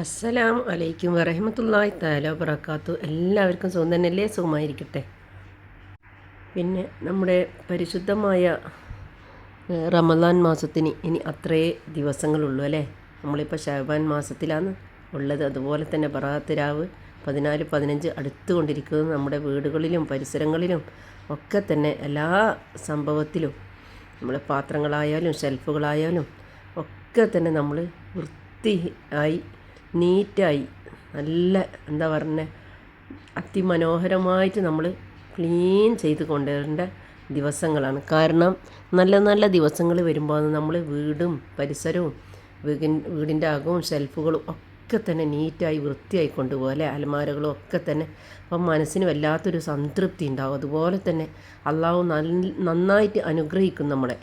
അസ്സലാം അലൈക്കും വറഹമത്തല്ലായി താല വബറക്കാത്തു എല്ലാവർക്കും സുഖം തന്നെയല്ലേ? സുഖമായിരിക്കട്ടെ. പിന്നെ നമ്മുടെ പരിശുദ്ധമായ റമദാൻ മാസത്തിന് ഇനി അത്രേ ദിവസങ്ങളുള്ളൂ അല്ലേ? നമ്മളിപ്പോൾ ഷഹബാൻ മാസത്തിലാണ് ഉള്ളത്. അതുപോലെ തന്നെ ബറാത്ത് രാവ് പതിനാല് പതിനഞ്ച് അടുത്തുകൊണ്ടിരിക്കുന്നത് നമ്മുടെ വീടുകളിലും പരിസരങ്ങളിലും ഒക്കെ തന്നെ എല്ലാ സംഭവത്തിലും നമ്മുടെ പാത്രങ്ങളായാലും ഷെൽഫുകളായാലും ഒക്കെ തന്നെ നമ്മൾ വൃത്തി ആയി നീറ്റായി. നല്ല എന്താ പറഞ്ഞത് അതിമനോഹരമായിട്ട് നമ്മൾ ക്ലീൻ ചെയ്ത് കൊണ്ടുവരേണ്ട ദിവസങ്ങളാണ്. കാരണം നല്ല നല്ല ദിവസങ്ങൾ വരുമ്പോൾ നമ്മൾ വീടും പരിസരവും വീടിൻ വീടിന്റെ അകവും ഷെൽഫുകളും ഒക്കെ തന്നെ നീറ്റായി വൃത്തിയായി കൊണ്ടുപോകും അല്ലേ? അലമാരകളും ഒക്കെ തന്നെ. അപ്പം മനസ്സിന് വല്ലാത്തൊരു സംതൃപ്തി ഉണ്ടാവും. അതുപോലെ തന്നെ അള്ളാഹു നന്നായിട്ട് അനുഗ്രഹിക്കും നമ്മളെ.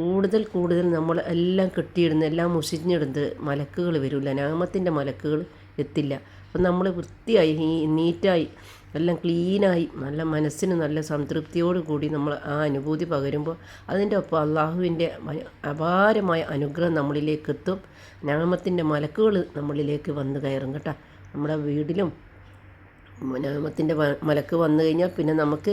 കൂടുതൽ കൂടുതൽ നമ്മൾ എല്ലാം കെട്ടിയിടുന്ന എല്ലാം മുഷിഞ്ഞിടുന്നത് മലക്കുകൾ വരില്ല. നാമത്തിന്റെ മലക്കുകൾ എത്തില്ല. അപ്പം നമ്മൾ വൃത്തിയായി നീറ്റായി എല്ലാം ക്ലീനായി നല്ല മനസ്സിന് നല്ല സംതൃപ്തിയോട് കൂടി നമ്മൾ ആ അനുഭൂതി പകരുമ്പോൾ അതിന്റെ ഒപ്പം അള്ളാഹുവിന്റെ അപാരമായ അനുഗ്രഹം നമ്മളിലേക്ക് എത്തും. നാമത്തിന്റെ മലക്കുകൾ നമ്മളിലേക്ക് വന്ന് കയറും കേട്ടോ. നമ്മുടെ വീടിലും നാമത്തിന്റെ മലക്ക് വന്നു കഴിഞ്ഞാൽ പിന്നെ നമുക്ക്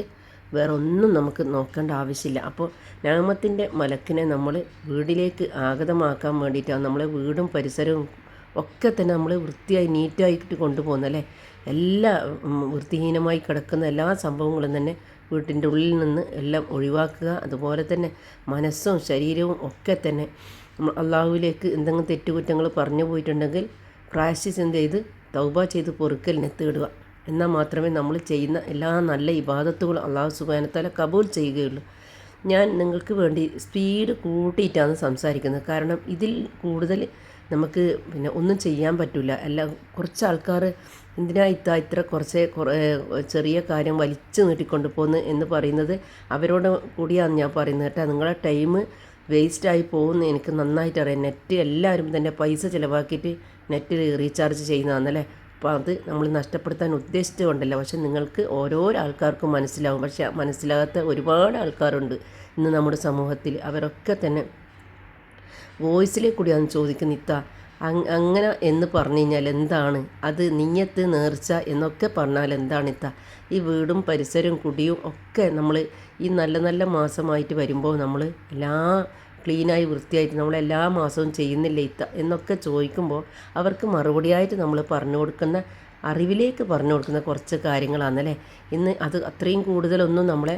വേറെ ഒന്നും നമുക്ക് നോക്കേണ്ട ആവശ്യമില്ല. അപ്പോൾ നാമത്തിന്റെ മലക്കിനെ നമ്മൾ വീടിലേക്ക് ആഗതമാക്കാൻ വേണ്ടിയിട്ടാണ് നമ്മളെ വീടും പരിസരവും ഒക്കെ തന്നെ നമ്മൾ വൃത്തിയായി നീറ്റായിട്ട് കൊണ്ടുപോകുന്നല്ലേ എല്ലാ വൃത്തിഹീനമായി കിടക്കുന്ന എല്ലാ സംഭവങ്ങളും തന്നെ വീട്ടിന്റെ ഉള്ളിൽ നിന്ന് എല്ലാം ഒഴിവാക്കുക അതുപോലെ തന്നെ മനസ്സും ശരീരവും ഒക്കെ തന്നെ നമ്മൾ അള്ളാഹുവിലേക്ക് എന്തെങ്കിലും തെറ്റുകുറ്റങ്ങൾ പറഞ്ഞു പോയിട്ടുണ്ടെങ്കിൽ പ്രായശ്ചിത്തം ചെയ്ത് തൗബ ചെയ്ത് പൊറുക്കലിനെ തേടുക. എന്നാൽ മാത്രമേ നമ്മൾ ചെയ്യുന്ന എല്ലാ നല്ല ഇബാദത്തുകളും അള്ളാഹു സുബാനത്താല കബൂൽ ചെയ്യുകയുള്ളൂ. ഞാൻ നിങ്ങൾക്ക് വേണ്ടി സ്പീഡ് കൂട്ടിയിട്ടാണ് സംസാരിക്കുന്നത്. കാരണം ഇതിൽ കൂടുതൽ നമുക്ക് പിന്നെ ഒന്നും ചെയ്യാൻ പറ്റില്ല അല്ല കുറച്ച് ആൾക്കാർ എന്തിനാ ഇത്ത ഇത്ര കുറച്ച് കുറേ ചെറിയ കാര്യം വലിച്ചു നീട്ടിക്കൊണ്ട് പോകുന്നു എന്ന് പറയുന്നത് അവരോട് കൂടിയാണ് ഞാൻ പറയുന്നത് കേട്ടോ. നിങ്ങളെ ടൈം വേസ്റ്റായി പോകുന്നു. എനിക്ക് നന്നായിട്ട് അറിയാം. നെറ്റ് എല്ലാവരും തന്നെ പൈസ ചിലവാക്കിയിട്ട് നെറ്റ് റീചാർജ് ചെയ്യുന്നതാണല്ലേ? അപ്പോൾ അത് നമ്മൾ നഷ്ടപ്പെടുത്താൻ ഉദ്ദേശിച്ചുകൊണ്ടല്ല പക്ഷെ നിങ്ങൾക്ക് ഓരോ ആൾക്കാർക്കും മനസ്സിലാവും. പക്ഷെ മനസ്സിലാകാത്ത ഒരുപാട് ആൾക്കാരുണ്ട് ഇന്ന് നമ്മുടെ സമൂഹത്തിൽ. അവരൊക്കെ തന്നെ വോയിസിലെ കൂടിയാണ് ചോദിക്കുന്നത് ഇത്ത അങ് അങ്ങനെ എന്ന് പറഞ്ഞു കഴിഞ്ഞാൽ എന്താണ്? അത് നീയത്ത് നേർച്ച എന്നൊക്കെ പറഞ്ഞാൽ എന്താണ് ഇത്ത? ഈ വീടും പരിസരവും കുടിയും ഒക്കെ നമ്മൾ ഈ നല്ല നല്ല മാസമായിട്ട് വരുമ്പോൾ നമ്മൾ എല്ലാ ക്ലീനായി വൃത്തിയായിട്ട് നമ്മൾ എല്ലാ മാസവും ചെയ്യുന്നില്ല ഇത്ത എന്നൊക്കെ ചോദിക്കുമ്പോൾ അവർക്ക് മറുപടിയായിട്ട് നമ്മൾ പറഞ്ഞു കൊടുക്കുന്ന അറിവിലേക്ക് പറഞ്ഞു കൊടുക്കുന്ന കുറച്ച് കാര്യങ്ങളാണല്ലേ? ഇന്ന് അത് അത്രയും കൂടുതലൊന്നും നമ്മളെ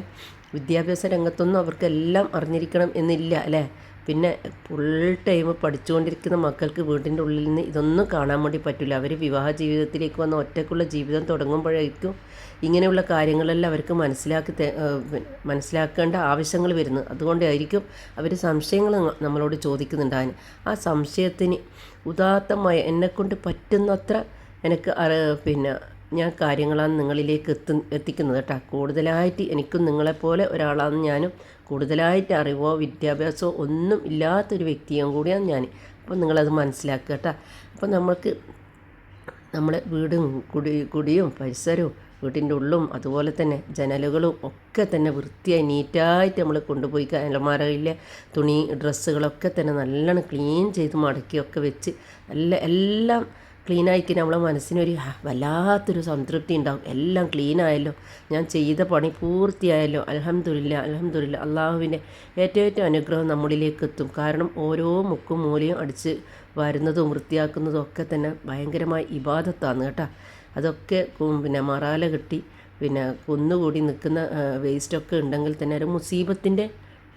വിദ്യാഭ്യാസ രംഗത്തൊന്നും അവർക്കെല്ലാം അറിഞ്ഞിരിക്കണം എന്നില്ല അല്ലേ? പിന്നെ ഫുൾ ടൈം പഠിച്ചുകൊണ്ടിരിക്കുന്ന മക്കൾക്ക് വീട്ടിന്റെ ഉള്ളിൽ നിന്ന് ഇതൊന്നും കാണാൻ വേണ്ടി പറ്റില്ല. അവർ വിവാഹ ജീവിതത്തിലേക്ക് വന്ന ഒറ്റയ്ക്കുള്ള ജീവിതം തുടങ്ങുമ്പോഴേക്കും ഇങ്ങനെയുള്ള കാര്യങ്ങളെല്ലാം അവർക്ക് മനസ്സിലാക്കി മനസ്സിലാക്കേണ്ട ആവശ്യങ്ങൾ വരുന്നു അതുകൊണ്ടായിരിക്കും അവർ സംശയങ്ങൾ നമ്മളോട് ചോദിക്കുന്നുണ്ടാകാൻ ആ സംശയത്തിന് ഉദാത്തമായ എന്നെക്കൊണ്ട് പറ്റുന്നത്ര എനിക്ക് പിന്നെ ഞാൻ കാര്യങ്ങളാണ് നിങ്ങളിലേക്ക് എത്തു എത്തിക്കുന്നത് കേട്ടോ. കൂടുതലായിട്ട് എനിക്കും നിങ്ങളെപ്പോലെ ഒരാളാണ് ഞാനും കൂടുതലായിട്ട് അറിവോ വിദ്യാഭ്യാസമോ ഒന്നും ഇല്ലാത്തൊരു വ്യക്തിയും കൂടിയാണ് ഞാൻ. അപ്പോൾ നിങ്ങളത് മനസ്സിലാക്കുക കേട്ടോ. അപ്പോൾ നമ്മൾക്ക് നമ്മുടെ വീടും കുടി കുടിയും പരിസരവും വീട്ടിന്റെ ഉള്ളും അതുപോലെ തന്നെ ജനലുകളും ഒക്കെ തന്നെ വൃത്തിയായി നീറ്റായിട്ട് നമ്മൾ കൊണ്ടുപോയി അലമാരയിലെ തുണി ഡ്രസ്സുകളൊക്കെ തന്നെ നല്ലോണം ക്ലീൻ ചെയ്ത് മടക്കിയൊക്കെ വെച്ച് നല്ല എല്ലാം ക്ലീനായിക്ക് നമ്മളെ മനസ്സിനൊരു വല്ലാത്തൊരു സംതൃപ്തി ഉണ്ടാവും. എല്ലാം ക്ലീൻ ആയല്ലോ ഞാൻ ചെയ്ത പണി പൂർത്തിയായല്ലോ. അലഹമ്മദില്ല അലഹമ്മദില്ല അള്ളാഹുവിന്റെ ഏറ്റവും ഏറ്റവും അനുഗ്രഹം നമ്മളിലേക്ക് എത്തും. കാരണം ഓരോ മുക്കും മൂലയും അടിച്ച് വരുന്നതും വൃത്തിയാക്കുന്നതും ഒക്കെ തന്നെ ഭയങ്കരമായ ഇബാദത്താണ് കേട്ടോ. അതൊക്കെ പിന്നെ മറാല കെട്ടി പിന്നെ കുന്നുകൂടി നിൽക്കുന്ന വേസ്റ്റൊക്കെ ഉണ്ടെങ്കിൽ തന്നെ ഒരു മുസീബത്തിന്റെ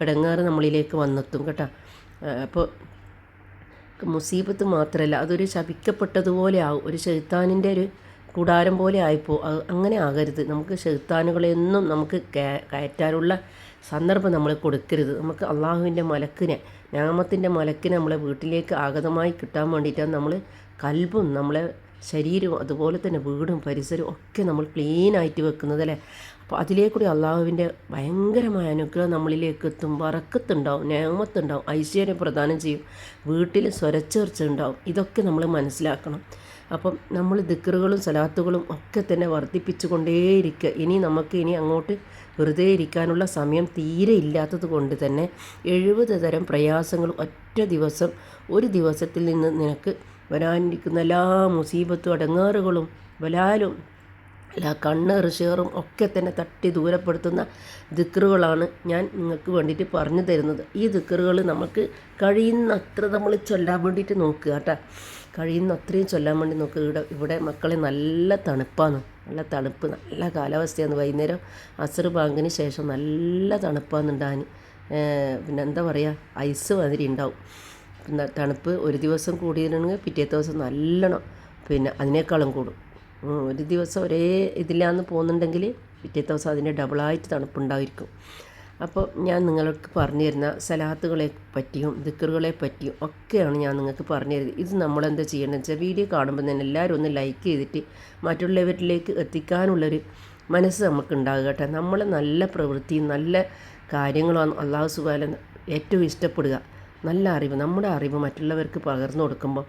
ഇടങ്ങാറ് നമ്മളിലേക്ക് വന്നെത്തും കേട്ടോ. അപ്പോൾ മുസീബത്ത് മാത്രമല്ല അതൊരു ശപിക്കപ്പെട്ടതുപോലെ ആകും ഒരു ഷെയ്ത്താനിന്റെ ഒരു കൂടാരം പോലെ ആയിപ്പോൾ അങ്ങനെ ആകരുത്. നമുക്ക് ഷെയ്ത്താനുകളെയൊന്നും നമുക്ക് കയറ്റാനുള്ള സന്ദർഭം നമ്മൾ കൊടുക്കരുത്. നമുക്ക് അള്ളാഹുവിന്റെ മലക്കിനെ ഞാമത്തിന്റെ മലക്കിനെ നമ്മളെ വീട്ടിലേക്ക് ആഗതമായി കിട്ടാൻ വേണ്ടിയിട്ടാണ് നമ്മൾ കൽബും നമ്മളെ ശരീരവും അതുപോലെ തന്നെ വീടും പരിസരവും ഒക്കെ നമ്മൾ ക്ലീൻ ആയിട്ട് വെക്കുന്നത് അല്ലേ? അപ്പോൾ അതിലേക്കൂടി അള്ളാഹുവിന്റെ ഭയങ്കരമായ അനുഗ്രഹം നമ്മളിലേക്ക് എത്തും വറക്കത്തുണ്ടാവും നേമത്തുണ്ടാവും ഐശ്വര്യം പ്രദാനം ചെയ്യും വീട്ടിൽ സ്വരച്ചേർച്ച ഉണ്ടാവും ഇതൊക്കെ നമ്മൾ മനസ്സിലാക്കണം. അപ്പം നമ്മൾ ദിക്കറുകളും സലാത്തുകളും ഒക്കെ തന്നെ വർദ്ധിപ്പിച്ചു കൊണ്ടേയിരിക്കുക ഇനി നമുക്ക് ഇനി അങ്ങോട്ട് വെറുതെ ഇരിക്കാനുള്ള സമയം തീരെ ഇല്ലാത്തത് കൊണ്ട് തന്നെ എഴുപത് തരം പ്രയാസങ്ങളും ഒറ്റ ദിവസം ഒരു ദിവസത്തിൽ നിന്ന് നിനക്ക് വരാനിരിക്കുന്ന എല്ലാ മുസീബത്തും അടങ്ങാറുകളും വലാലും എല്ലാ കണ്ണ് ഋഷികറും ഒക്കെ തന്നെ തട്ടി ദൂരപ്പെടുത്തുന്ന ദിക്കറുകളാണ് ഞാൻ നിങ്ങൾക്ക് വേണ്ടിയിട്ട് പറഞ്ഞു തരുന്നത്. ഈ ദിക്കറുകൾ നമുക്ക് കഴിയുന്നത്ര നമ്മൾ ചൊല്ലാൻ വേണ്ടിയിട്ട് നോക്കുക കേട്ടോ. കഴിയുന്നത്രയും ചൊല്ലാൻ വേണ്ടി നോക്കുക. ഇവിടെ ഇവിടെ മക്കളെ നല്ല തണുപ്പാണ്. നല്ല തണുപ്പ് നല്ല കാലാവസ്ഥയാണ്. വൈകുന്നേരം അസർ ബാങ്കിന് ശേഷം നല്ല തണുപ്പാന്നുണ്ടാൻ പിന്നെ എന്താ പറയുക ഐസ് മാതിരി ഉണ്ടാവും. തണുപ്പ് ഒരു ദിവസം കൂടിയിട്ടുണ്ടെങ്കിൽ പിറ്റേ ദിവസം നല്ലോണം പിന്നെ അതിനേക്കാളും കൂടും. ഒരു ദിവസം ഒരേ ഇതിലാന്ന് പോകുന്നുണ്ടെങ്കിൽ പിറ്റേ ദിവസം അതിന്റെ ഡബിളായിട്ട് തണുപ്പുണ്ടായിരിക്കും. അപ്പോൾ ഞാൻ നിങ്ങൾക്ക് പറഞ്ഞു തരുന്ന സലാത്തുകളെ പറ്റിയും ദിക്കറുകളെ പറ്റിയും ഒക്കെയാണ് ഞാൻ നിങ്ങൾക്ക് പറഞ്ഞു തരുന്നത്. ഇത് നമ്മളെന്താ ചെയ്യണമെന്ന് വെച്ചാൽ വീഡിയോ കാണുമ്പോൾ തന്നെ എല്ലാവരും ഒന്ന് ലൈക്ക് ചെയ്തിട്ട് മറ്റുള്ളവരിലേക്ക് എത്തിക്കാനുള്ളൊരു മനസ്സ് നമുക്ക് ഉണ്ടാകുക കേട്ടോ. നമ്മൾ നല്ല പ്രവൃത്തിയും നല്ല കാര്യങ്ങളാണ് അള്ളാഹു സുബാല ഏറ്റവും ഇഷ്ടപ്പെടുക. നല്ല അറിവ് നമ്മുടെ അറിവ് മറ്റുള്ളവർക്ക് പകർന്നു കൊടുക്കുമ്പോൾ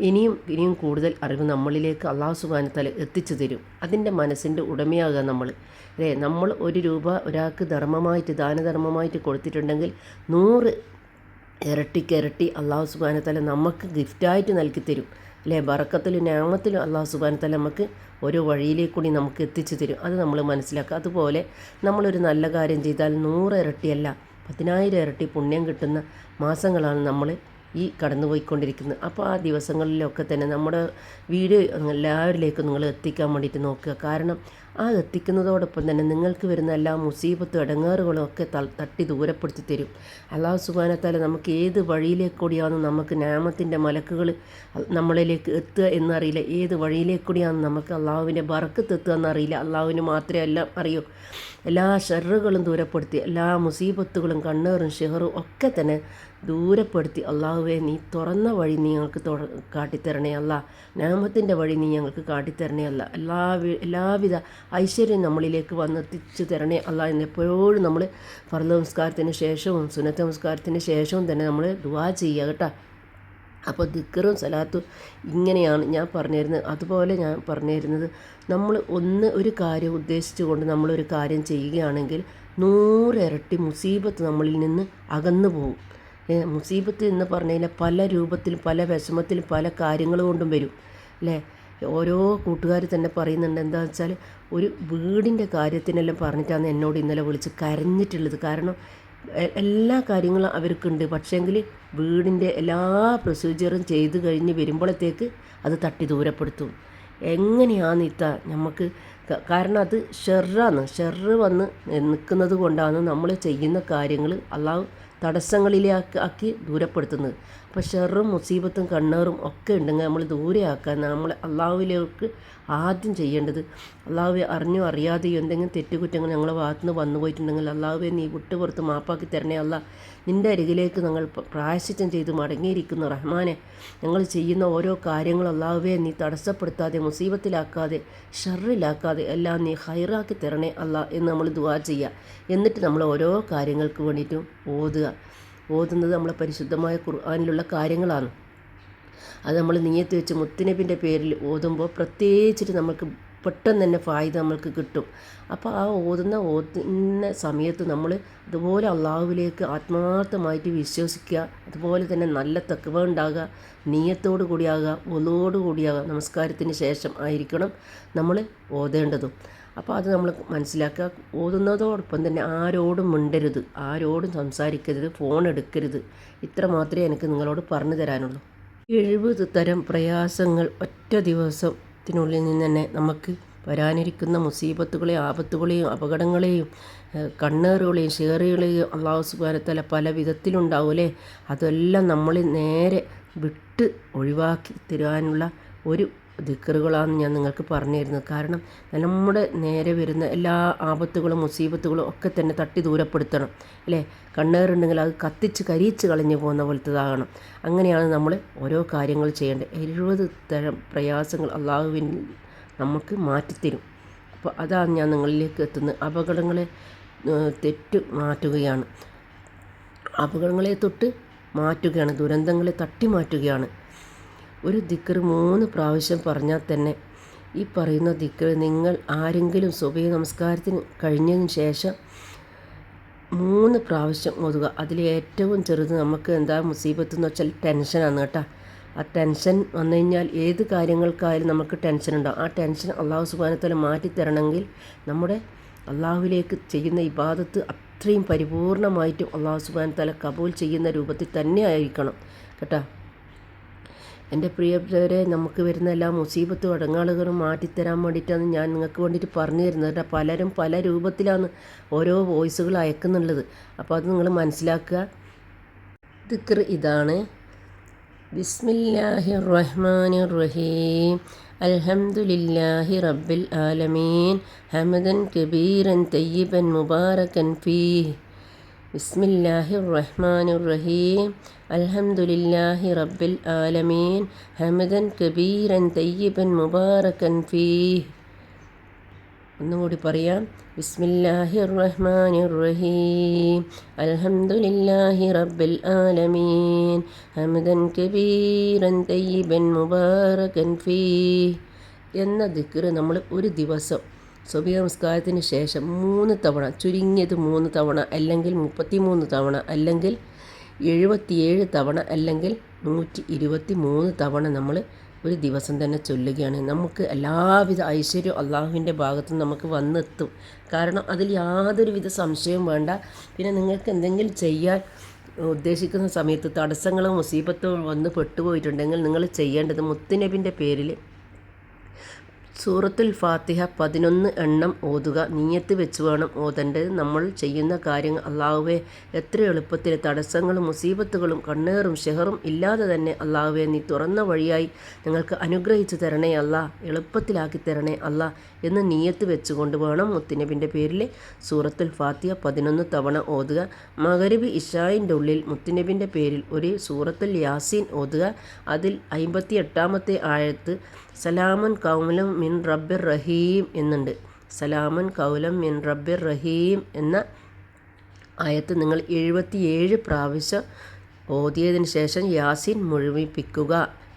ഇനിയും ഇനിയും കൂടുതൽ അറിവ് നമ്മളിലേക്ക് അള്ളാഹു സുബാനത്തല എത്തിച്ചു തരും. അതിന്റെ മനസ്സിന്റെ ഉടമയാകുക നമ്മൾ. അല്ലേ? നമ്മൾ ഒരു രൂപ ഒരാൾക്ക് ധർമ്മമായിട്ട് ദാനധർമ്മമായിട്ട് കൊടുത്തിട്ടുണ്ടെങ്കിൽ നൂറ് ഇരട്ടി ഇരട്ടി അള്ളാഹു സുബാനത്തല നമുക്ക് ഗിഫ്റ്റായിട്ട് നൽകി തരും. അല്ലേ? ബറക്കത്തിലും ഞാമത്തിലും അള്ളാഹു സുബാനത്തല നമുക്ക് ഓരോ വഴിയിലേക്ക് കൂടി നമുക്ക് എത്തിച്ചു തരും. അത് നമ്മൾ മനസ്സിലാക്കുക. അതുപോലെ നമ്മളൊരു നല്ല കാര്യം ചെയ്താൽ നൂറ് ഇരട്ടിയല്ല പതിനായിരം ഇരട്ടി പുണ്യം കിട്ടുന്ന മാസങ്ങളാണ് നമ്മൾ ഈ കടന്നുപോയിക്കൊണ്ടിരിക്കുന്നത് അപ്പോൾ ആ ദിവസങ്ങളിലൊക്കെ തന്നെ നമ്മുടെ വീഡിയോ എല്ലാവരിലേക്കും നിങ്ങൾ എത്തിക്കാൻ വേണ്ടിയിട്ട് നോക്കുക. കാരണം ആ എത്തിക്കുന്നതോടൊപ്പം തന്നെ നിങ്ങൾക്ക് വരുന്ന എല്ലാ മുസീബത്തും ഇടങ്ങാറുകളും ഒക്കെ തട്ടി ദൂരപ്പെടുത്തി തരും. അള്ളാഹു സുബാനത്താൽ നമുക്ക് ഏത് വഴിയിലേക്കൂടിയാണ് നമുക്ക് നാമത്തിന്റെ മലക്കുകൾ നമ്മളിലേക്ക് എത്തുക എന്നറിയില്ല. ഏത് വഴിയിലേക്കൂടിയാണ് നമുക്ക് അള്ളാഹുവിന്റെ ബറക്കത്ത് എത്തുക എന്നറിയില്ല. അള്ളാഹുവിന് മാത്രമേ എല്ലാം അറിയൂ. എല്ലാ ഷെറുകളും ദൂരപ്പെടുത്തി എല്ലാ മുസീബത്തുകളും കണ്ണേറും ഷെഹറും ഒക്കെ തന്നെ ദൂരപ്പെടുത്തി അള്ളാഹുവെ നീ തുറന്ന വഴി നീ ഞങ്ങൾക്ക് കാട്ടിത്തരണേ അല്ല നാമത്തിന്റെ വഴി നീ ഞങ്ങൾക്ക് കാട്ടിത്തരണേ അല്ല എല്ലാ എല്ലാവിധ ഐശ്വര്യം നമ്മളിലേക്ക് വന്ന് തിച്ചു തരണേ അല്ല എന്നെപ്പോഴും നമ്മൾ ഫർദ നമസ്കാരത്തിന് ശേഷവും സുനത്ത നമസ്കാരത്തിന് ശേഷവും തന്നെ നമ്മൾ ദുവാ ചെയ്യുക കേട്ടോ. അപ്പോൾ ദിക്കറും സലാത്തും ഇങ്ങനെയാണ് ഞാൻ പറഞ്ഞിരുന്നത്. അതുപോലെ ഞാൻ പറഞ്ഞിരുന്നത് നമ്മൾ ഒന്ന് ഒരു കാര്യം ഉദ്ദേശിച്ചുകൊണ്ട് നമ്മളൊരു കാര്യം ചെയ്യുകയാണെങ്കിൽ നൂറിരട്ടി മുസീബത്ത് നമ്മളിൽ നിന്ന് അകന്നു പോകും. മുസീബത്ത് എന്ന് പറഞ്ഞു കഴിഞ്ഞാൽ പല രൂപത്തിലും പല വിഷമത്തിലും പല കാര്യങ്ങൾ കൊണ്ടും വരും. അല്ലേ? ഓരോ കൂട്ടുകാർ തന്നെ പറയുന്നുണ്ട് എന്താണെന്ന് വെച്ചാൽ ഒരു വീടിന്റെ കാര്യത്തിനെല്ലാം പറഞ്ഞിട്ടാണ് എന്നോട് ഇന്നലെ വിളിച്ച് കരഞ്ഞിട്ടുള്ളത്. കാരണം എല്ലാ കാര്യങ്ങളും അവർക്കുണ്ട്. പക്ഷേങ്കിൽ വീടിന്റെ എല്ലാ പ്രൊസീജിയറും ചെയ്തു കഴിഞ്ഞ് വരുമ്പോഴത്തേക്ക് അത് തട്ടി ദൂരപ്പെടുത്തും. എങ്ങനെയാണ് ഇത്ത നമുക്ക് കാരണം അത് ഷെറാണ്. ഷെറ് വന്ന് നിൽക്കുന്നത് കൊണ്ടാണ് നമ്മൾ ചെയ്യുന്ന കാര്യങ്ങൾ അള്ളാഹു തടസ്സങ്ങളിലേക്ക് ആക്കി ദൂരപ്പെടുത്തുന്നത്. അപ്പോൾ ഷെറും മുസീബത്തും കണ്ണേറും ഒക്കെ ഉണ്ടെങ്കിൽ നമ്മൾ ദൂരെയാക്കാൻ നമ്മൾ അള്ളാഹുവിലേക്ക് ആദ്യം ചെയ്യേണ്ടത് അള്ളാഹുവെ അറിഞ്ഞോ അറിയാതെയോ എന്തെങ്കിലും തെറ്റുകുറ്റങ്ങൾ ഞങ്ങളുടെ ഭാഗത്തുനിന്ന് വന്നു പോയിട്ടുണ്ടെങ്കിൽ അള്ളാഹുവെ നീ വിട്ടുപുറത്ത് മാപ്പാക്കി തരണേ അല്ല നിന്റെ അരികിലേക്ക് ഞങ്ങൾ പ്രായശ്ചിത്തം ചെയ്ത് മടങ്ങിയിരിക്കുന്നു റഹ്മാനെ. ഞങ്ങൾ ചെയ്യുന്ന ഓരോ കാര്യങ്ങളും അള്ളാഹുവെ നീ തടസ്സപ്പെടുത്താതെ മുസീബത്തിലാക്കാതെ ഷറിലാക്കാതെ എല്ലാം നീ ഹൈറാക്കി തരണേ അല്ല എന്ന് നമ്മൾ ദുവാ ചെയ്യുക എന്നിട്ട് നമ്മൾ ഓരോ കാര്യങ്ങൾക്ക് വേണ്ടിയിട്ടും ഓതുക. ഓതുന്നത് നമ്മളെ പരിശുദ്ധമായ ഖുർആാനിലുള്ള കാര്യങ്ങളാണ്. അത് നമ്മൾ നീയത്ത് വെച്ച് മുത്തുനബിന്റെ പേരിൽ ഓതുമ്പോൾ പ്രത്യേകിച്ചിട്ട് നമുക്ക് പെട്ടെന്ന് തന്നെ ഫായ്ദ നമ്മൾക്ക് കിട്ടും. അപ്പോൾ ആ ഓതുന്ന ഓതുന്ന സമയത്ത് നമ്മൾ അതുപോലെ അള്ളാഹുവിലേക്ക് ആത്മാർത്ഥമായിട്ട് വിശ്വസിക്കുക അതുപോലെ തന്നെ നല്ല തക്കവ ഉണ്ടാകുക നീയത്തോടു കൂടിയാകുക ഒലോടു കൂടിയാകുക നമസ്കാരത്തിന് ശേഷം ആയിരിക്കണം നമ്മൾ ഓതേണ്ടതും. അപ്പോൾ അത് നമ്മൾ മനസ്സിലാക്കുക. ഓതുന്നതോടൊപ്പം തന്നെ ആരോടും മിണ്ടരുത് ആരോടും സംസാരിക്കരുത് ഫോൺ എടുക്കരുത്. ഇത്ര മാത്രമേ എനിക്ക് നിങ്ങളോട് പറഞ്ഞു തരാനുള്ളൂ. എഴുപത് തരം പ്രയാസങ്ങൾ ഒറ്റ ദിവസത്തിനുള്ളിൽ നിന്ന് തന്നെ നമുക്ക് വരാനിരിക്കുന്ന മുസീബത്തുകളെയും ആപത്തുകളെയും അപകടങ്ങളെയും കണ്ണേറുകളെയും ഷേറുകളെയും അള്ളാഹു സുബാനത്തല പല വിധത്തിലുണ്ടാവൂലേ അതെല്ലാം നമ്മൾ നേരെ വിട്ട് ഒഴിവാക്കി തരാനുള്ള ഒരു ദിക്കറുകളാണ് ഞാൻ നിങ്ങൾക്ക് പറഞ്ഞു തരുന്നത് കാരണം നമ്മുടെ നേരെ വരുന്ന എല്ലാ ആപത്തുകളും മുസീബത്തുകളും ഒക്കെ തന്നെ തട്ടി ദൂരപ്പെടുത്തണം അല്ലേ? കണ്ണേറുണ്ടെങ്കിൽ അത് കത്തിച്ച് കരിയിച്ച് കളഞ്ഞു പോകുന്ന പോലത്തതാകണം. അങ്ങനെയാണ് നമ്മൾ ഓരോ കാര്യങ്ങൾ ചെയ്യേണ്ടത്. എഴുപത് തരം പ്രയാസങ്ങൾ അള്ളാഹുവിൻ നമുക്ക് മാറ്റിത്തരും. അപ്പോൾ അതാണ് ഞാൻ നിങ്ങളിലേക്ക് എത്തുന്നത്. അപകടങ്ങളെ തെറ്റ് മാറ്റുകയാണ്. അപകടങ്ങളെ തൊട്ട് മാറ്റുകയാണ്. ദുരന്തങ്ങളെ തട്ടി മാറ്റുകയാണ് ഒരു ദിക്കർ മൂന്ന് പ്രാവശ്യം പറഞ്ഞാൽ തന്നെ ഈ പറയുന്ന ദിക്കർ നിങ്ങൾ ആരെങ്കിലും സുബൈ നമസ്കാരത്തിന് കഴിഞ്ഞതിന് ശേഷം മൂന്ന് പ്രാവശ്യം ഓതുക. അതിൽ ഏറ്റവും ചെറുത് നമുക്ക് എന്താ മുസീബത്ത് എന്ന് വെച്ചാൽ ടെൻഷനാണ് കേട്ടോ. ആ ടെൻഷൻ വന്നു കഴിഞ്ഞാൽ ഏത് കാര്യങ്ങൾക്കായാലും നമുക്ക് ടെൻഷൻ ഉണ്ടാവും. ആ ടെൻഷൻ അള്ളാഹു സുബാനത്തല മാറ്റിത്തരണമെങ്കിൽ നമ്മുടെ അള്ളാഹുവിലേക്ക് ചെയ്യുന്ന ഇബാദത്ത് അത്രയും പരിപൂർണമായിട്ടും അള്ളാഹു സുബാനത്തല കബൂൽ ചെയ്യുന്ന രൂപത്തിൽ തന്നെ ആയിരിക്കണം കേട്ടോ. എന്റെ പ്രിയപ്പെട്ടവരെ നമുക്ക് വരുന്ന എല്ലാ മുസീബത്തും അടങ്ങാളുകളും മാറ്റിത്തരാൻ വേണ്ടിയിട്ടാണ് ഞാൻ നിങ്ങൾക്ക് വേണ്ടിയിട്ട് പറഞ്ഞു തരുന്നത് പലരും പല രൂപത്തിലാണ് ഓരോ വോയിസുകൾ അയക്കുന്നുള്ളത്. അപ്പോൾ അത് നിങ്ങൾ മനസ്സിലാക്കുക. ദിക്ർ ഇതാണ്. ബിസ്മില്ലാഹി റഹ്മാനി റഹീം അൽഹംദുലില്ലാഹി റബ്ബിൽ ആലമീൻ. ഹമദൻ കബീരൻ തയ്യിബൻ മുബാറകൻ ഫീഹ്. ബിസ്മില്ലാഹി റഹ്മാനി റഹീം അൽഹംദുലില്ലാഹി റബ്ബിൽ ആലമീൻ. ഹമദൻ കബീരൻ തയ്യിബൻ മുബാറകൻ ഫീഹ്. ഒന്നുകൂടി പറയാം. ബിസ്മില്ലാഹി റഹ്മാനി റഹീം അൽഹംദുലില്ലാഹി റബ്ബിൽ ആലമീൻ. ഹമദൻ കബീരൻ തയ്യിബൻ മുബാറകൻ ഫീ എന്ന ദിക്ർ നമ്മൾ ഒരു ദിവസം സുബഹി നമസ്കാരത്തിന് ശേഷം മൂന്ന് തവണ ചുരുങ്ങിയത് മൂന്ന് തവണ അല്ലെങ്കിൽ മുപ്പത്തി മൂന്ന് തവണ അല്ലെങ്കിൽ എഴുപത്തിയേഴ് തവണ അല്ലെങ്കിൽ നൂറ്റി ഇരുപത്തി മൂന്ന് തവണ നമ്മൾ ഒരു ദിവസം തന്നെ ചൊല്ലുകയാണ്. നമുക്ക് എല്ലാവിധ ഐശ്വര്യം അള്ളാഹുവിന്റെ ഭാഗത്തു നമുക്ക് വന്നെത്തും. കാരണം അതിൽ യാതൊരുവിധ സംശയവും വേണ്ട. പിന്നെ നിങ്ങൾക്ക് എന്തെങ്കിലും ചെയ്യാൻ ഉദ്ദേശിക്കുന്ന സമയത്ത് തടസ്സങ്ങളും മുസീബത്തും വന്ന് പെട്ടുപോയിട്ടുണ്ടെങ്കിൽ നിങ്ങൾ ചെയ്യേണ്ടത് മുത്തുനബിന്റെ പേരിൽ സൂറത്തുൽ ഫാത്തിഹ പതിനൊന്ന് എണ്ണം ഓതുക. നീയത്ത് വെച്ച് വേണം ഓതേണ്ടത്. നമ്മൾ ചെയ്യുന്ന കാര്യങ്ങൾ അള്ളാഹുവെ എത്ര എളുപ്പത്തിൽ തടസ്സങ്ങളും മുസീബത്തുകളും കണ്ണേറും ഷെഹറും ഇല്ലാതെ തന്നെ അള്ളാഹുവെ നീ തുറന്ന വഴിയായി നിങ്ങൾക്ക് അനുഗ്രഹിച്ചു തരണേ അല്ല. എളുപ്പത്തിലാക്കി തരണേ അല്ല എന്ന് നീയത്ത് വെച്ചുകൊണ്ട് വേണം മുത്തുനബിന്റെ പേരിൽ സൂറത്തുൽ ഫാത്തിഹ പതിനൊന്ന് തവണ ഓതുക. മകരബ് ഇഷായിന്റെ ഉള്ളിൽ മുത്തുനബിന്റെ പേരിൽ ഒരു സൂറത്തുൽ യാസീൻ ഓതുക. അതിൽ അമ്പത്തി എട്ടാമത്തെ ആഴത്ത് സലാമൻ കൗലം മിൻ റബ്ബിർ റഹീം എന്നുണ്ട്. സലാമുൻ കൗലം മിൻ റബ്ബിർ റഹീം എന്ന ആയത്ത് നിങ്ങൾ എഴുപത്തിയേഴ് പ്രാവശ്യം ഓതിയതിന് ശേഷം യാസീൻ മുഴുവിപ്പിക്കുക.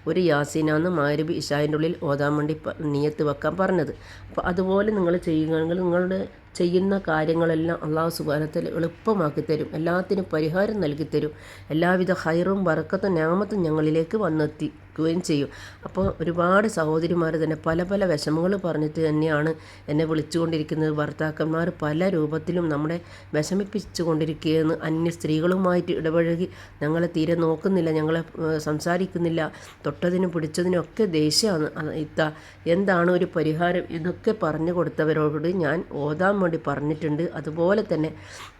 ഒരു യാസീനാന്ന് മാരുബി ഇഷായിന്റെ ഉള്ളിൽ ഓതാൻ വേണ്ടി നീയത്ത് വെക്കാൻ പറഞ്ഞത്. അപ്പോൾ അതുപോലെ നിങ്ങൾ ചെയ്യുകയാണെങ്കിൽ നിങ്ങളുടെ ചെയ്യുന്ന കാര്യങ്ങളെല്ലാം അള്ളാഹു സുബാനത്തിൽ എളുപ്പമാക്കി തരും. എല്ലാത്തിനും പരിഹാരം നൽകി തരും. എല്ലാവിധ ഹൈറും വറക്കത്തും ഞാമത്തും ഞങ്ങളിലേക്ക് വന്നെത്തിക്കുകയും ചെയ്യും. അപ്പോൾ ഒരുപാട് സഹോദരിമാർ തന്നെ പല പല വിഷമങ്ങൾ പറഞ്ഞിട്ട് തന്നെയാണ് എന്നെ വിളിച്ചുകൊണ്ടിരിക്കുന്നത്. ഭർത്താക്കന്മാർ പല രൂപത്തിലും നമ്മളെ വിഷമിപ്പിച്ചു കൊണ്ടിരിക്കുകയെന്ന് അന്യ സ്ത്രീകളുമായിട്ട് ഇടപഴകി ഞങ്ങളെ തീരെ നോക്കുന്നില്ല ഞങ്ങളെ സംസാരിക്കുന്നില്ല. തൊട്ടതിനും പിടിച്ചതിനും ഒക്കെ ദേഷ്യമാണ്. ഇത്ത എന്താണ് ഒരു പരിഹാരം എന്നൊക്കെ പറഞ്ഞു കൊടുത്തവരോട് ഞാൻ ഓതാൻ വേണ്ടി പറഞ്ഞിട്ടുണ്ട്. അതുപോലെ തന്നെ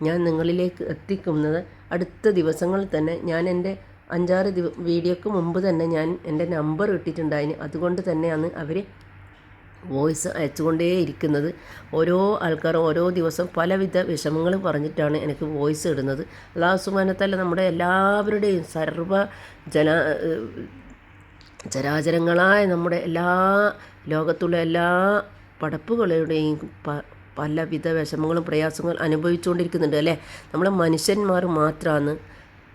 ഞാൻ നിങ്ങളിലേക്ക് എത്തിക്കുന്നത് അടുത്ത ദിവസങ്ങളിൽ തന്നെ ഞാൻ എന്റെ അഞ്ചാറ് ദിവ വീഡിയോക്ക് മുമ്പ് തന്നെ ഞാൻ എന്റെ നമ്പർ ഇട്ടിട്ടുണ്ടായിന്. അതുകൊണ്ട് തന്നെയാണ് അവർ വോയിസ് അയച്ചുകൊണ്ടേ ഇരിക്കുന്നത്. ഓരോ ആൾക്കാരും ഓരോ ദിവസം പലവിധ വിഷമങ്ങൾ പറഞ്ഞിട്ടാണ് എനിക്ക് വോയിസ് ഇടുന്നത്. അള്ളാഹു സുമാനത്തല്ല നമ്മുടെ എല്ലാവരുടെയും സർവ ജന ചരാചരങ്ങളായ നമ്മുടെ എല്ലാ ലോകത്തുള്ള എല്ലാ പടപ്പുകളുടെയും പലവിധ വിഷമങ്ങളും പ്രയാസങ്ങളും അനുഭവിച്ചുകൊണ്ടിരിക്കുന്നുണ്ട് അല്ലേ? നമ്മൾ മനുഷ്യന്മാർ മാത്രമാണ്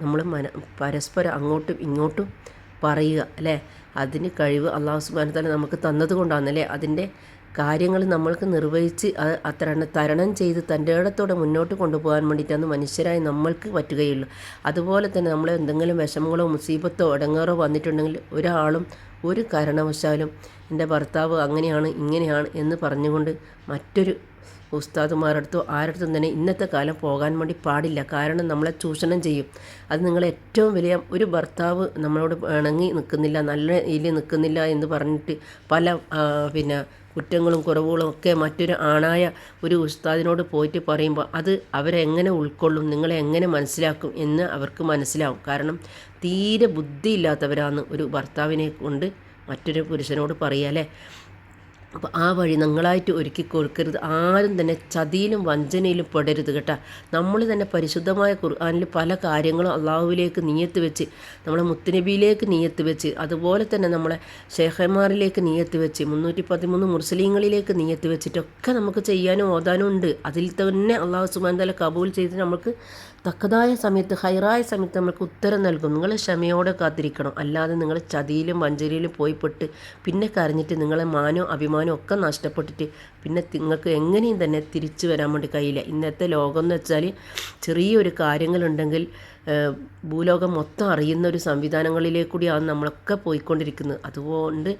നമ്മൾ മന പരസ്പരം അങ്ങോട്ടും ഇങ്ങോട്ടും പറയുക അല്ലേ? അതിന് കഴിവ് അള്ളാഹു സുബാനത്താല നമുക്ക് തന്നതുകൊണ്ടാണ് അല്ലേ? അതിന്റെ കാര്യങ്ങൾ നമ്മൾക്ക് നിർവഹിച്ച് അത്ര തരണം ചെയ്ത് തന്റെ ഇടത്തോടെ മുന്നോട്ട് കൊണ്ടുപോകാൻ വേണ്ടിയിട്ടാണ് മനുഷ്യരായി നമ്മൾക്ക് പറ്റുകയുള്ളൂ. അതുപോലെ തന്നെ നമ്മൾ എന്തെങ്കിലും വിഷമങ്ങളോ മുസീബത്തോ ഇടങ്ങേറോ വന്നിട്ടുണ്ടെങ്കിൽ ഒരാളും ഒരു കാരണവശാലും എന്റെ ഭർത്താവ് അങ്ങനെയാണ് ഇങ്ങനെയാണ് എന്ന് പറഞ്ഞുകൊണ്ട് മറ്റൊരു ഉസ്താദുമാരടുത്തോ ആരടുത്തും തന്നെ ഇന്നത്തെ കാലം പോകാൻ വേണ്ടി പാടില്ല. കാരണം നമ്മളെ ചൂഷണം ചെയ്യും. അത് നിങ്ങളെ ഏറ്റവും വലിയ ഒരു ഭർത്താവ് നമ്മളോട് ഇണങ്ങി നിൽക്കുന്നില്ല നല്ല ഇതിൽ നിൽക്കുന്നില്ല എന്ന് പറഞ്ഞിട്ട് പല പിന്നെ കുറ്റങ്ങളും കുറവുകളും ഒക്കെ മറ്റൊരു ആണായ ഒരു ഉസ്താദിനോട് പോയിട്ട് പറയുമ്പോൾ അത് അവരെങ്ങനെ ഉൾക്കൊള്ളും നിങ്ങളെ എങ്ങനെ മനസ്സിലാക്കും എന്ന് അവർക്ക് മനസ്സിലാവും. കാരണം തീരെ ബുദ്ധിയില്ലാത്തവരാണ് ഒരു ഭർത്താവിനെ കൊണ്ട് മറ്റൊരു പുരുഷനോട് പറയുക അല്ലേ? അപ്പോൾ ആ വഴി നിങ്ങളായിട്ട് ഒരുക്കി കൊടുക്കരുത്. ആരും തന്നെ ചതിയിലും വഞ്ചനയിലും പെടരുത് കേട്ടോ. നമ്മൾ തന്നെ പരിശുദ്ധമായ ഖുർആാനിൽ പല കാര്യങ്ങളും അള്ളാഹുവിലേക്ക് നീയത്ത് വെച്ച് നമ്മളെ മുത്തുനബിയിലേക്ക് നീയത്ത് വെച്ച് അതുപോലെ തന്നെ നമ്മളെ ഷേഖന്മാരിലേക്ക് നീയത്ത് വെച്ച് മുന്നൂറ്റി പതിമൂന്ന് മുസ്ലിങ്ങളിലേക്ക് നീയത്ത് വെച്ചിട്ടൊക്കെ നമുക്ക് ചെയ്യാനും ഓതാനും ഉണ്ട്. അതിൽ തന്നെ അള്ളാഹു സുബാൻ തല കബൂൽ ചെയ്ത് നമുക്ക് തക്കതായ സമയത്ത് ഹൈറായ സമയത്ത് നമ്മൾക്ക് ഉത്തരം നൽകും. നിങ്ങൾ ക്ഷമയോടെ കാത്തിരിക്കണം. അല്ലാതെ നിങ്ങൾ ചതിയിലും വഞ്ചരിയിലും പോയി പെട്ട് പിന്നെ കരഞ്ഞിട്ട് നിങ്ങളെ മാനോ അഭിമാനോ ഒക്കെ നഷ്ടപ്പെട്ടിട്ട് പിന്നെ നിങ്ങൾക്ക് എങ്ങനെയും തന്നെ തിരിച്ചു വരാൻ വേണ്ടി കഴിയില്ല. ഇന്നത്തെ ലോകം എന്ന് വെച്ചാൽ ചെറിയൊരു കാര്യങ്ങളുണ്ടെങ്കിൽ ഭൂലോകം മൊത്തം അറിയുന്ന ഒരു സംവിധാനങ്ങളിലേക്ക് കൂടിയാണ് നമ്മളൊക്കെ പോയിക്കൊണ്ടിരിക്കുന്നത്. അതുകൊണ്ട്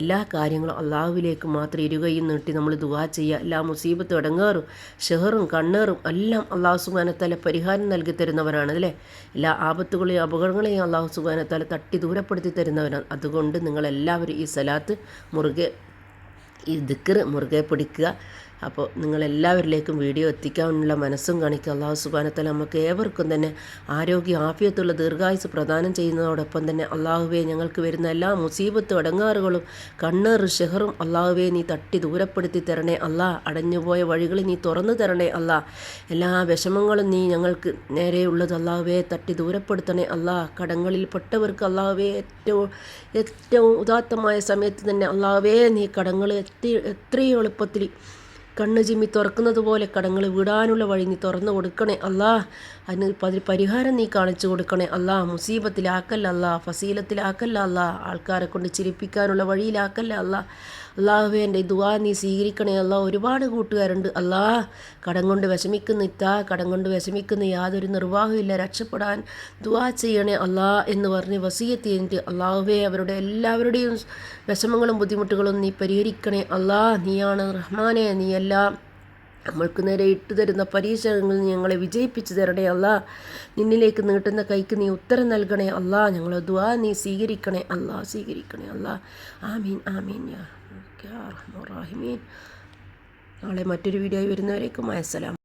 എല്ലാ കാര്യങ്ങളും അള്ളാഹുവിലേക്ക് മാത്രം ഇരുകയും നീട്ടി നമ്മൾ ദുവാ ചെയ്യുക. എല്ലാ മുസീബത്തും അടങ്ങാറും ഷെഹറും കണ്ണേറും എല്ലാം അള്ളാഹു സുബാനത്താല പരിഹാരം നൽകി തരുന്നവരാണ് അല്ലേ? എല്ലാ ആപത്തുകളെയും അപകടങ്ങളെയും അള്ളാഹു സുബാനത്താല തട്ടി ദൂരപ്പെടുത്തി തരുന്നവരാണ്. അതുകൊണ്ട് നിങ്ങളെല്ലാവരും ഈ സലാത്ത് മുറുകെ ഈ ദിക്കർ മുറുകെ പിടിക്കുക. അപ്പോൾ നിങ്ങളെല്ലാവരിലേക്കും വീഡിയോ എത്തിക്കാനുള്ള മനസ്സും കാണിക്കുക. അള്ളാഹു സുബാനത്തല നമുക്ക് ഏവർക്കും തന്നെ ആരോഗ്യ ആഫിയത്തുള്ള ദീർഘായുസ് പ്രദാനം ചെയ്യുന്നതോടൊപ്പം തന്നെ അള്ളാഹുവെ ഞങ്ങൾക്ക് വരുന്ന എല്ലാ മുസീബത്തും അടങ്ങാറുകളും കണ്ണേറ് ഷെഹറും അള്ളാഹുവെ നീ തട്ടി ദൂരപ്പെടുത്തി തരണേ അല്ലാ അടഞ്ഞുപോയ വഴികൾ നീ തുറന്നു തരണേ അല്ലാ എല്ലാ വിഷമങ്ങളും നീ ഞങ്ങൾക്ക് നേരെയുള്ളത് അള്ളാഹുവെ തട്ടി ദൂരപ്പെടുത്തണേ അല്ലാ കടങ്ങളിൽ പെട്ടവർക്ക് അള്ളാഹുവെ ഏറ്റവും ഏറ്റവും ഉദാത്തമായ സമയത്ത് തന്നെ അള്ളാഹുവേ നീ കടങ്ങൾ എത്തി എത്രയും എളുപ്പത്തിൽ കണ്ണ് ചിമ്മി തുറക്കുന്നത് പോലെ കടങ്ങൾ വിടാനുള്ള വഴി നീ തുറന്നു കൊടുക്കണേ അല്ലാ. അതിന് പരിഹാരം നീ കാണിച്ചു കൊടുക്കണേ അല്ലാ. മുസീബത്തിലാക്കല്ല അല്ലാ. ഫസീലത്തിലാക്കല്ല അല്ലാ. ആൾക്കാരെ കൊണ്ട് ചിരിപ്പിക്കാനുള്ള വഴിയിലാക്കല്ല അല്ലാ. അള്ളാഹുവേ എന്റെ ദുവാ നീ സ്വീകരിക്കണേ. അള്ളാഹ് ഒരുപാട് കൂട്ടുകാരുണ്ട്. അല്ലാ കടം കൊണ്ട് വിഷമിക്കുന്ന ഇത്താ കടം കൊണ്ട് വിഷമിക്കുന്ന യാതൊരു നിർവാഹമില്ല രക്ഷപ്പെടാൻ ദുവാ ചെയ്യണേ അല്ലാ എന്ന് പറഞ്ഞ് വസീയത്ത് ചെയ്തിട്ട് അള്ളാഹുവേ അവരുടെ എല്ലാവരുടെയും വിഷമങ്ങളും ബുദ്ധിമുട്ടുകളും നീ പരിഹരിക്കണേ. അല്ലാ നീയാണ് റഹ്മാനെ. നീ എല്ലാം നമ്മൾക്ക് നേരെ ഇട്ടു തരുന്ന പരീക്ഷകളിൽ ഞങ്ങളെ വിജയിപ്പിച്ചു തരണേ. അല്ല നിന്നിലേക്ക് നീട്ടുന്ന കൈക്ക് നീ ഉത്തരം നൽകണേ. അല്ല ഞങ്ങളെ ദ്വാ നീ സ്വീകരിക്കണേ. അല്ല സ്വീകരിക്കണേ. അല്ല ആമീൻ ആമീൻ യാ റഹ്മാൻ. നാളെ മറ്റൊരു വീഡിയോ വരുന്നവരേക്കും അസ്സലാം